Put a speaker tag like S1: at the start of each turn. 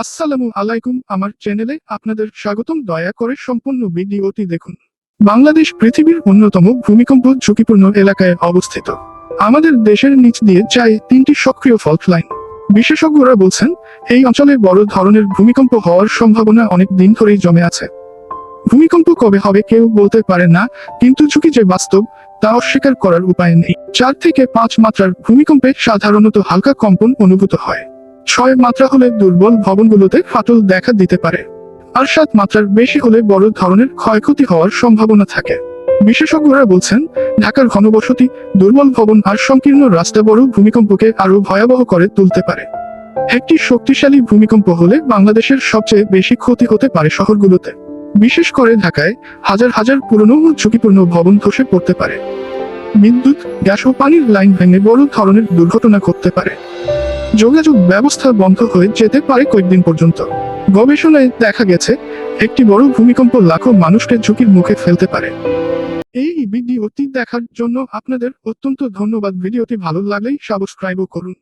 S1: আসসালামু আলাইকুম আমার চ্যানেলে আপনাদের স্বাগতম। দয়া করে সম্পূর্ণ ভিডিওটি দেখুন। বাংলাদেশ পৃথিবীর অন্যতম ভূমিকম্প ঝুঁকিপূর্ণ এলাকায় অবস্থিত। আমাদের দেশের নিচ দিয়ে যায় তিনটি সক্রিয় ফল্ট লাইন বিশেষজ্ঞরা বলছেন, এই অঞ্চলে বড় ধরনের ভূমিকম্প হওয়ার সম্ভাবনা অনেক দিন ধরেই জমে আছে। ভূমিকম্প কবে হবে কেউ বলতে পারে না, কিন্তু ঝুঁকি যে বাস্তব, তা অস্বীকার করার উপায় নেই। চার থেকে পাঁচ মাত্রার ভূমিকম্পে সাধারণত হালকা কম্পন অনুভূত হয়। ছয় মাত্রা হলে দুর্বল ভবনগুলোতে ফাটল দেখা দিতে পারে। আর সাত মাত্রার বেশি হলে বড় ধরনের ক্ষয়ক্ষতি হওয়ার সম্ভাবনা থাকে। বিশেষজ্ঞরা বলছেন, ঢাকার ঘনবসতি, দুর্বল ভবন আর সংকীর্ণ রাস্তা বড় ভূমিকম্পকে আরও ভয়াবহ করে তুলতে পারে। একটি শক্তিশালী ভূমিকম্প হলে বাংলাদেশের সবচেয়ে বেশি ক্ষতি হতে পারে শহরগুলোতে। বিশেষ করে ঢাকায় হাজার হাজার পুরনো ও ঝুঁকিপূর্ণ ভবন ধসে পড়তে পারে। বিদ্যুৎ, গ্যাস ও পানির লাইন ভেঙে বড় ধরনের দুর্ঘটনা ঘটতে পারে। যোগাযোগ ব্যবস্থা বন্ধ হয়ে যেতে পারে কয়েকদিন পর্যন্ত। গবেষণায় দেখা গেছে, একটি বড় ভূমিকম্প লাখো মানুষকে ঝুঁকির মুখে ফেলতে পারে। এই ভিডিওটি দেখার জন্য আপনাদের অত্যন্ত ধন্যবাদ। ভিডিওটি ভালো লাগলেই সাবস্ক্রাইবও করুন।